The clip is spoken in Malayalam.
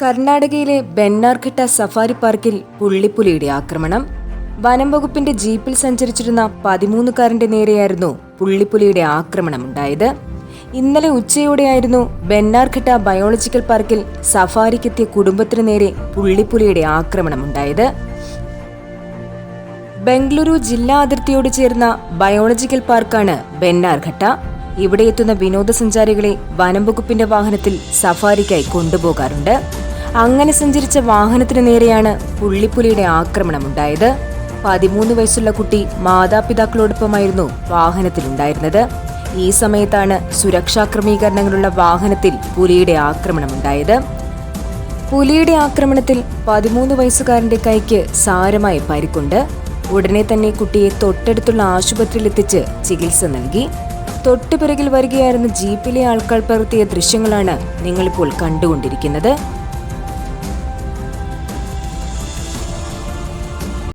കർണാടകയിലെ ബെന്നാർഘട്ട സഫാരി പാർക്കിൽ പുള്ളിപ്പുലിയുടെ ആക്രമണം. വനം വകുപ്പിന്റെ ജീപ്പിൽ സഞ്ചരിച്ചിരുന്ന പതിമൂന്നുകാരന്റെ നേരെയായിരുന്നു പുള്ളിപ്പുലിയുടെ ആക്രമണമുണ്ടായത് ഇന്നലെ ഉച്ചയോടെയായിരുന്നു ബെന്നാർഘട്ട ബയോളജിക്കൽ പാർക്കിൽ സഫാരിക്കെത്തിയ കുടുംബത്തിനു നേരെ പുള്ളിപ്പുലിയുടെ ആക്രമണമുണ്ടായത് ബംഗളൂരു ജില്ലാ അതിർത്തിയോട് ചേർന്ന ബയോളജിക്കൽ പാർക്കാണ് ബെന്നാർഘട്ട. ഇവിടെ എത്തുന്ന വിനോദസഞ്ചാരികളെ വനം വകുപ്പിന്റെ വാഹനത്തിൽ സഫാരിക്കായി കൊണ്ടുപോകാറുണ്ട്. അങ്ങനെ സഞ്ചരിച്ച വാഹനത്തിന് നേരെയാണ് പുള്ളിപ്പുലിയുടെ ആക്രമണമുണ്ടായത്. പതിമൂന്ന് വയസ്സുള്ള കുട്ടി മാതാപിതാക്കളോടൊപ്പമായിരുന്നു വാഹനത്തിലുണ്ടായിരുന്നത്. ഈ സമയത്താണ് സുരക്ഷാ ക്രമീകരണങ്ങളുള്ള വാഹനത്തിൽ പുലിയുടെ ആക്രമണമുണ്ടായത്. പുലിയുടെ ആക്രമണത്തിൽ പതിമൂന്ന് വയസ്സുകാരന്റെ കൈക്ക് സാരമായി പരിക്കുണ്ട്. ഉടനെ തന്നെ കുട്ടിയെ തൊട്ടടുത്തുള്ള ആശുപത്രിയിൽ എത്തിച്ച് ചികിത്സ നൽകി. തൊട്ടുപിറകിൽ വരികയായിരുന്ന ജീപ്പിലെ ആൾക്കാർ പകർത്തിയ ദൃശ്യങ്ങളാണ് നിങ്ങളിപ്പോൾ കണ്ടുകൊണ്ടിരിക്കുന്നത്.